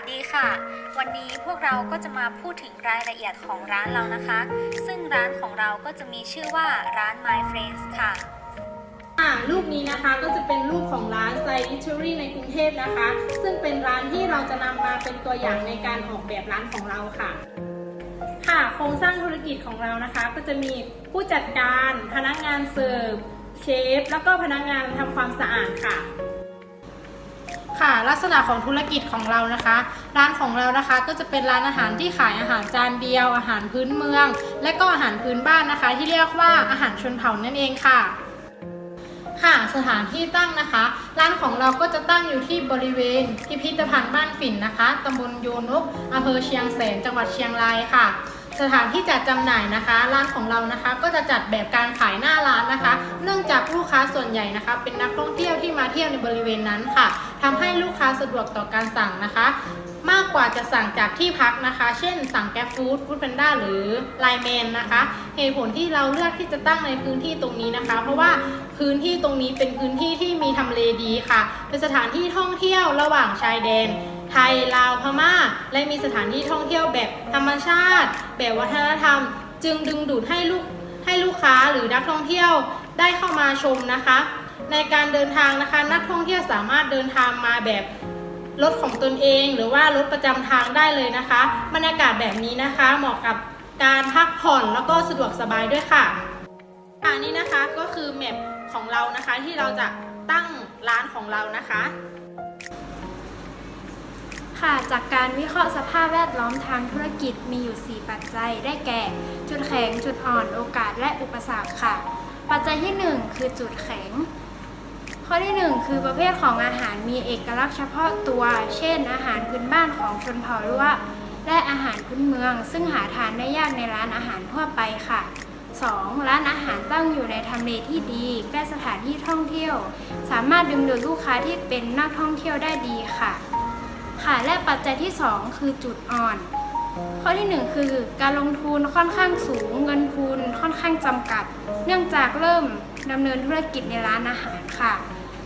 สดีค่ะ วันนี้พวกเราก็จะมาพูดถึงรายละเอียดของร้านเรานะคะ ซึ่งร้านของเราก็จะมีชื่อว่าร้าน My Friends ค่ะค่ะรูปนี้นะคะก็จะเป็นรูปของร้าน s i ลิ t รีในกรุงเทพนะคะ ซึ่งเป็นร้านที่เราจะนำมาเป็นตัวอย่างในการออกแบบร้านของเราค่ะ ค่ะโครงสร้างธุรกิจของเรานะคะ ก็จะมีผู้จัดการ พนักงานเสิร์ฟเชฟแล้วก็พนักงานทำความสะอาดค่ะ ค่ะลักษณะของธุรกิจของเรานะคะ ร้านของเรานะคะก็จะเป็นร้านอาหารที่ขายอาหารจานเดียว อาหารพื้นเมือง และก็อาหารพื้นบ้านนะคะ ที่เรียกว่าอาหารชนเผ่านั่นเองค่ะ ค่ะสถานที่ตั้งนะคะ ร้านของเราก็จะตั้งอยู่ที่บริเวณพิพิธภัณฑ์บ้านฝิ่นนะคะตำบลโยนกอำเภอเชียงแสนจังหวัดเชียงรายค่ะ สถานที่จัดจำหน่ายนะคะ ร้านของเรานะคะก็จะจัดแบบการขายหน้าร้านนะคะ เนื่องจากลูกค้าส่วนใหญ่นะคะ เป็นนักท่องเที่ยวที่มาเที่ยวในบริเวณนั้นค่ะทำให้ลูกค้าสะดวกต่อการสั่งนะคะ มากกว่าจะสั่งจากที่พักนะคะ เช่น สั่งแกร็บฟู้ดฟู้ดแพนด้าหรือไลแมนนะคะ เหตุผลที่เราเลือกที่จะตั้งในพื้นที่ตรงนี้นะคะ เพราะว่าพื้นที่ตรงนี้เป็นพื้นที่ที่มีทำเลดีค่ะ เป็นสถานที่ท่องเที่ยวระหว่างชายแดน ไทย ลาว พม่า และมีสถานที่ท่องเที่ยวแบบธรรมชาติ แบบวัฒนธรรม จึงดึงดูดให้ลูกให้ลูกค้าหรือนักท่องเที่ยวได้เข้ามาชมนะคะ ในการเดินทางนะคะ นักท่องเที่ยวสามารถเดินทางมาแบบรถของตนเองหรือว่ารถประจำทางได้เลยนะคะ บรรยากาศแบบนี้นะคะเหมาะกับการพักผ่อนแล้วก็สะดวกสบายด้วยค่ะอันนี้นะคะก็คือแมปของเรานะคะที่เราจะตั้งร้านของเรานะคะ ค่ะ จากการวิเคราะห์สภาพแวดล้อมทางธุรกิจมีอยู่ 4 ปัจจัย ได้แก่ จุดแข็ง จุดอ่อน โอกาส และอุปสรรคค่ะ ปัจจัยที่ 1 คือจุดแข็ง ข้อที่ 1 คือประเภทของอาหารมีเอกลักษณ์เฉพาะตัว เช่น อาหารพื้นบ้านของชนเผ่าล้วและอาหารพื้นเมือง ซึ่งหาทานได้ยากในร้านอาหารทั่วไปค่ะ 2. ร้านอาหารตั้งอยู่ในทำเลที่ดีใกล้สถานที่ท่องเที่ยว สามารถดึงดูดลูกค้าที่เป็นนักท่องเที่ยวได้ดีค่ะ ค่ะและปัจจัยที่ 2 คือจุดอ่อน ข้อที่ 1 คือการลงทุนค่อนข้างสูง เงินทุนค่อนข้างจำกัด เนื่องจากเริ่มดำเนินธุรกิจในร้านอาหารค่ะ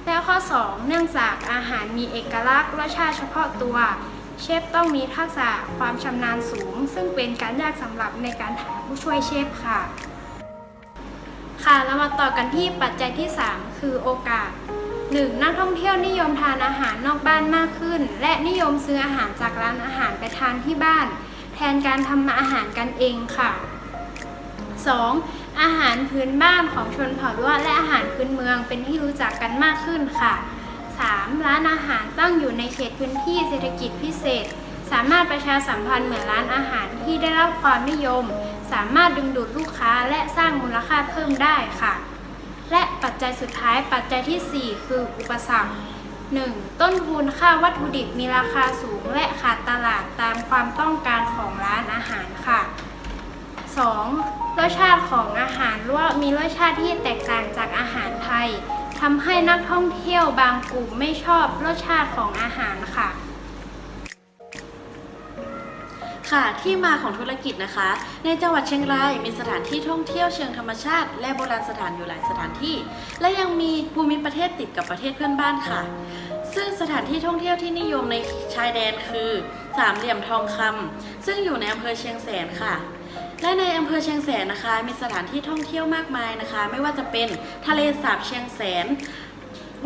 และข้อ 2 เนื่องจากอาหารมีเอกลักษณ์รสชาติเฉพาะตัว เชฟต้องมีทักษะความชำนาญสูง ซึ่งเป็นการยากสำหรับในการหาผู้ช่วยเชฟค่ะ ค่ะเรามาต่อกันที่ปัจจัยที่ 3 คือโอกาส 1. นักท่องเที่ยวนิยมทานอาหารนอกบ้านมากขึ้น และนิยมซื้ออาหารจากร้านอาหารไปทานที่บ้าน แทนการทำอาหารกันเองค่ะ 2. อาหารพื้นบ้านของชนเผ่าด้วและอาหารพื้นเมืองเป็นที่รู้จักกันมากขึ้นค่ะ 3. ร้านอาหารตั้งอยู่ในเขตพื้นที่เศรษฐกิจพิเศษ สามารถประชาสัมพันธ์เหมือนร้านอาหารที่ได้รับความนิยม สามารถดึงดูดลูกค้าและสร้างมูลค่าเพิ่มได้ค่ะ และปัจจัยสุดท้ายปัจจัยทีสี่ 4 คืออุปสรรค 1. ต้นทุนค่าวัตถุดิบมีราคาสูง และขาดตลาดตามความต้องการของร้านอาหารค่ะ 2. รสชาติของอาหารว่ามีรสชาติที่แตกต่างจากอาหารไทยทำให้นักท่องเที่ยวบางกลุ่มไม่ชอบรสชาติของอาหารค่ะ ค่ะที่มาของธุรกิจนะคะ ในจังหวัดเชียงรายมีสถานที่ท่องเที่ยวเชิงธรรมชาติ และโบราณสถานอยู่หลายสถานที่ และยังมีภูมิประเทศติดกับประเทศเพื่อนบ้านค่ะ ซึ่งสถานที่ท่องเที่ยวที่นิยมในชายแดนคือสามเหลี่ยมทองคำซึ่งอยู่ในอำเภอเชียงแสนค่ะ และในอำเภอเชียงแสนนะคะ มีสถานที่ท่องเที่ยวมากมายนะคะ ไม่ว่าจะเป็นทะเลสาบเชียงแสน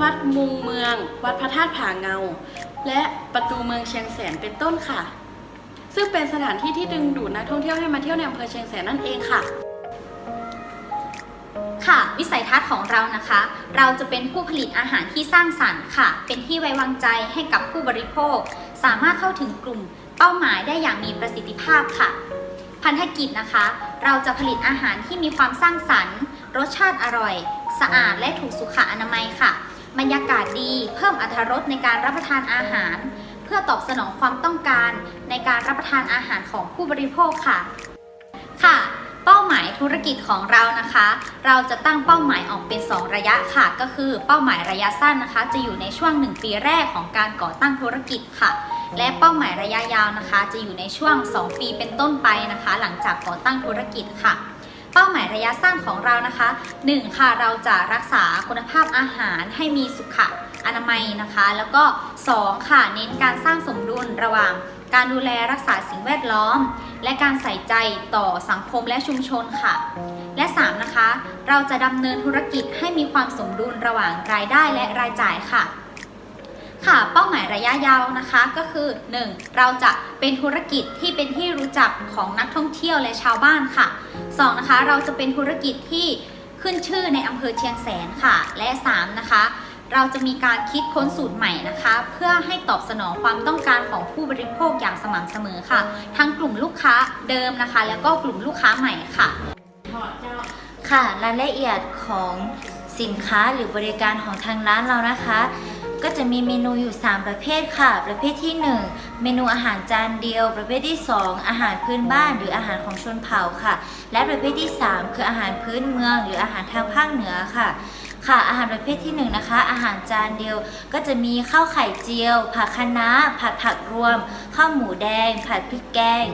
วัดมุงเมือง วัดพระธาตุผาเงา และประตูเมืองเชียงแสนเป็นต้นค่ะ ซึ่งเป็นสถานที่ที่ดึงดูดนักท่องเที่ยวให้มาเที่ยวในอำเภอเชียงแสนนั่นเองค่ะ ค่ะวิสัยทัศน์ของเรานะคะ เราจะเป็นผู้ผลิตอาหารที่สร้างสรรค์ค่ะ เป็นที่ไว้วางใจให้กับผู้บริโภค สามารถเข้าถึงกลุ่มเป้าหมายได้อย่างมีประสิทธิภาพค่ะ พันธกิจนะคะ เราจะผลิตอาหารที่มีความสร้างสรรค์ รสชาติอร่อย สะอาดและถูกสุขอนามัยค่ะ บรรยากาศดี เพิ่มอรรถรสในการรับประทานอาหาร พื่อตอบสนองความต้องการในการรับประทานอาหารของผู้บริโภคค่ะ ค่ะ เป้าหมายธุรกิจของเรานะคะ เราจะตั้งเป้าหมายออกเป็น 2 ระยะค่ะ ก็คือเป้าหมายระยะสั้นนะคะ จะอยู่ในช่วง 1 ปีแรกของการก่อตั้งธุรกิจค่ะ และเป้าหมายระยะยาวนะคะ จะอยู่ในช่วง 2 ปีเป็นต้นไปนะคะ หลังจากก่อตั้งธุรกิจค่ะเป้าหมายระยะสั้นของเรานะคะ 1. ค่ะเราจะรักษาคุณภาพอาหารให้มีสุข อนามัยนะคะ แล้วก็ 2. ค่ะ เน้นการสร้างสมดุลระหว่างการดูแลรักษาสิ่งแวดล้อม และการใส่ใจต่อสังคมและชุมชนค่ะ และ 3 นะคะ เราจะดำเนินธุรกิจให้มีความสมดุลระหว่างรายได้และรายจ่ายค่ะ ค่ะ เป้าหมายระยะยาวนะคะก็คือ 1. เราจะเป็นธุรกิจที่เป็นที่รู้จักของนักท่องเที่ยวและชาวบ้านค่ะ 2. นะคะ เราจะเป็นธุรกิจที่ขึ้นชื่อในอำเภอเชียงแสนค่ะ และ 3. นะคะ เราจะมีการคิดค้นสูตรใหม่นะคะ เพื่อให้ตอบสนองความต้องการของผู้บริโภคอย่างสม่ำเสมอค่ะ ทั้งกลุ่มลูกค้าเดิมนะคะ แล้วก็กลุ่มลูกค้าใหม่ค่ะค่ะรายละเอียดของสินค้าหรือบริการของทางร้านเรานะคะ ก็จะมีเมนูอยู่ 3 ประเภทค่ะ ประเภทที่ 1 เมนูอาหารจานเดียว ประเภทที่ 2 อาหารพื้นบ้านหรืออาหารของชนเผ่าค่ะ และประเภทที่ 3 คืออาหารพื้นเมือง หรืออาหารทางภาคเหนือค่ะ ค่ะอาหารประเภทที่1นนะคะ อาหารจานเดียวก็จะมีข้าวไข่เจียว ผักคะน้า ผัดผักรวม ข้าวหมูแดง ผัดพริกแกง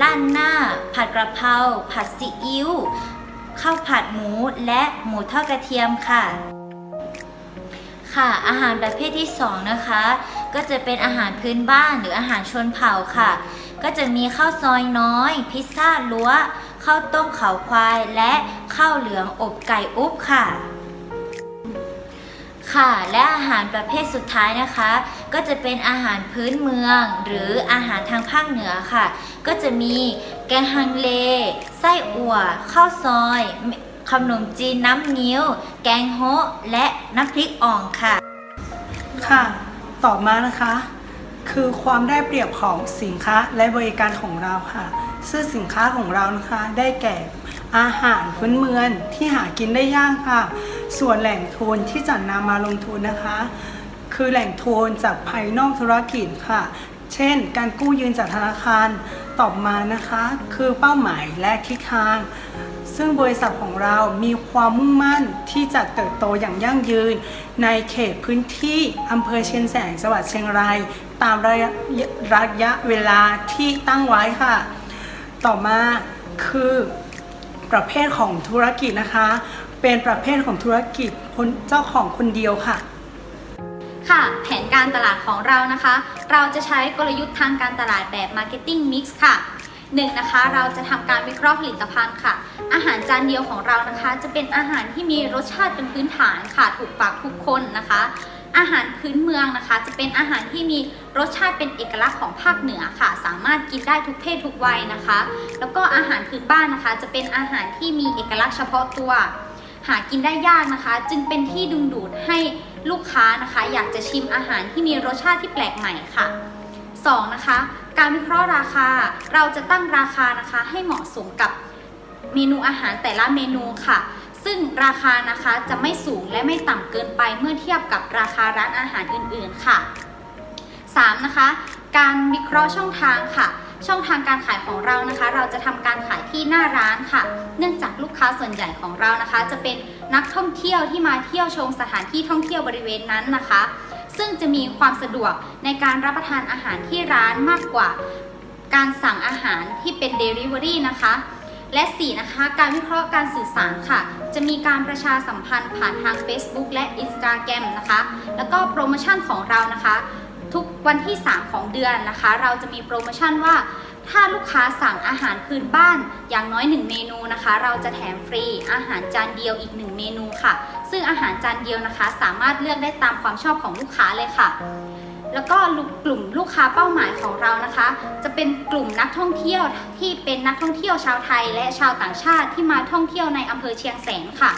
ล้านหน้า ผัดกระเพราผัดซีอิ๊วข้าวผัดหมูและหมูทอดกระเทียมค่ะ ค่ะอาหารประเภทที่ 2 นะคะ ก็จะเป็นอาหารพื้นบ้านหรืออาหารชนเผ่าค่ะ ก็จะมีข้าวซอยน้อย พิซซ่าลัวข้าวต้มเขาควายและข้าวเหลืองอบไก่อุ๊บค่ะ ค่ะ และอาหารประเภทสุดท้ายนะคะ ก็จะเป็นอาหารพื้นเมือง หรืออาหารทางภาคเหนือค่ะ ก็จะมีแกงฮังเล ไส้อั่ว ข้าวซอยขนมจีนน้ำเงี้ยว แกงโฮะและน้ำพริกอ่องค่ะ ค่ะ ต่อมานะคะ คือความได้เปรียบของสินค้าและบริการของเราค่ะ ซึ่งสินค้าของเรานะคะได้แก่ อาหารพื้นเมืองที่หากินได้ยากค่ะ ส่วนแหล่งทุนที่จะนำมาลงทุนนะคะ คือแหล่งทุนจากภายนอกธุรกิจค่ะ เช่น การกู้ยืมจากธนาคารต่อมานะคะ คือเป้าหมายและทิศทาง ซึ่งบริษัทของเรามีความมุ่งมั่นที่จะเติบโตอย่างยั่งยืน ในเขตพื้นที่อำเภอเชียงแสนจังหวัดเชียงราย ตามระยะระยะเวลาที่ตั้งไว้ค่ะ ต่อมาคือ ประเภทของธุรกิจนะคะ เป็นประเภทของธุรกิจคนเจ้าของคนเดียวค่ะ ค่ะ แผนการตลาดของเรานะคะ เราจะใช้กลยุทธ์ทางการตลาดแบบ Marketing Mix ค่ะหนึ่งนะคะ เราจะทำการวิเคราะห์ผลิตภัณฑ์ค่ะ อาหารจานเดียวของเรานะคะ จะเป็นอาหารที่มีรสชาติเป็นพื้นฐานค่ะ ถูกปากทุกคนนะคะ อาหารพื้นเมืองนะคะ จะเป็นอาหารที่มีรสชาติเป็นเอกลักษณ์ของภาคเหนือค่ะ สามารถกินได้ทุกเพศทุกวัยนะคะ แล้วก็อาหารพื้นบ้านนะคะ จะเป็นอาหารที่มีเอกลักษณ์เฉพาะตัว หากินได้ยากนะคะ จึงเป็นที่ดึงดูดให้ลูกค้านะคะ อยากจะชิมอาหารที่มีรสชาติที่แปลกใหม่ค่ะ 2. นะคะ การวิเคราะห์ราคา เราจะตั้งราคานะคะ ให้เหมาะสมกับเมนูอาหารแต่ละเมนูค่ะ ซึ่งราคานะคะจะไม่สูงและไม่ต่ำเกินไปเมื่อเทียบกับราคาร้านอาหารอื่นๆค่ะ 3. นะคะ การวิเคราะห์ช่องทางค่ะ ช่องทางการขายของเรานะคะ เราจะทำการขายที่หน้าร้านค่ะ เนื่องจากลูกค้าส่วนใหญ่ของเรานะคะ จะเป็นนักท่องเที่ยวที่มาเที่ยวชมสถานที่ท่องเที่ยวบริเวณนั้นนะคะ ซึ่งจะมีความสะดวกในการรับประทานอาหารที่ร้านมากกว่า การสั่งอาหารที่เป็น Delivery นะคะ และ 4 นะคะ การวิเคราะห์การสื่อสารค่ะ จะมีการประชาสัมพันธ์ผ่านทาง Facebook และ Instagram นะคะ แล้วก็โปรโมชั่นของเรานะคะ ทุกวันที่ 3 ของเดือนนะคะ เราจะมีโปรโมชั่นว่า ถ้าลูกค้าสั่งอาหารพื้นบ้านอย่างน้อย 1 เมนูนะคะ เราจะแถมฟรีอาหารจานเดียวอีก 1 เมนูค่ะ ซึ่งอาหารจานเดียวนะคะ สามารถเลือกได้ตามความชอบของลูกค้าเลยค่ะ แล้วก็กลุ่มลูกค้าเป้าหมายของเรานะคะ จะเป็นกลุ่มนักท่องเที่ยวที่เป็นนักท่องเที่ยวชาวไทย และชาวต่างชาติที่มาท่องเที่ยวในอำเภอเชียงแสนค่ะ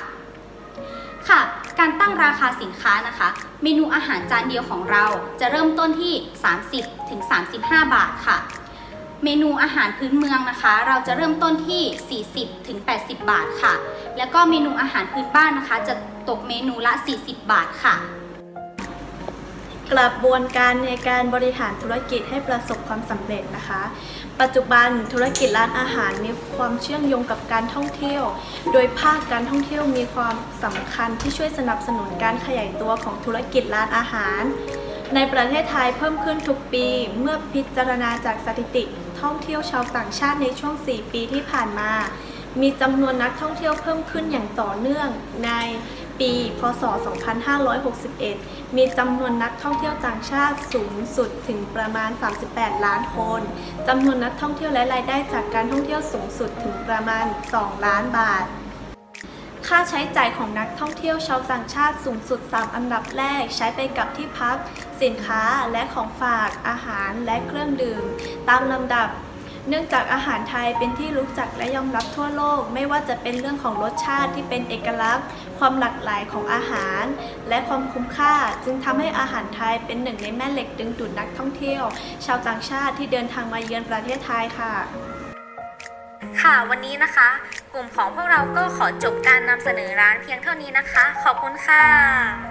ค่ะ การตั้งราคาสินค้านะคะ เมนูอาหารจานเดียวของเราจะเริ่มต้นที่ 30ถึง35 บาทค่ะ เมนูอาหารพื้นเมืองนะคะ เราจะเริ่มต้นที่ 40ถึง80 บาทค่ะ แล้วก็เมนูอาหารพื้นบ้านนะคะ จะตกเมนูละ 40 บาทค่ะ กระบวนการในการบริหารธุรกิจให้ประสบความสำเร็จนะคะ ปัจจุบันธุรกิจร้านอาหารมีความเชื่อมโยงกับการท่องเที่ยว โดยภาคการท่องเที่ยวมีความสำคัญที่ช่วยสนับสนุนการขยายตัวของธุรกิจร้านอาหาร ในประเทศไทยเพิ่มขึ้นทุกปีเมื่อพิจารณาจากสถิติ ท่องเที่ยวชาวต่างชาติในช่วง 4 ปีที่ผ่านมา มีจำนวนนักท่องเที่ยวเพิ่มขึ้นอย่างต่อเนื่องใน ปี พศ 2561 มีจำนวนนักท่องเที่ยวต่างชาติสูงสุดถึงประมาณ 38 ล้านคน จำนวนนักท่องเที่ยวและรายได้จากการท่องเที่ยวสูงสุดถึงประมาณ 2 ล้านบาท ค่าใช้จ่ายของนักท่องเที่ยวชาวต่างชาติสูงสุด 3 อันดับแรก ใช้ไปกับที่พัก สินค้าและของฝาก อาหารและเครื่องดื่ม ตามลำดับเนื่องจากอาหารไทยเป็นที่รู้จักและยอมรับทั่วโลก ไม่ว่าจะเป็นเรื่องของรสชาติที่เป็นเอกลักษณ์ ความหลากหลายของอาหาร และความคุ้มค่าจึงทำให้อาหารไทยเป็นหนึ่งในแม่เหล็กดึงดูดนักท่องเที่ยว ชาวต่างชาติที่เดินทางมาเยือนประเทศไทยค่ะค่ะวันนี้นะคะ กลุ่มของพวกเราก็ขอจบการนำเสนอร้านเพียงเท่านี้นะคะ ขอบคุณค่ะ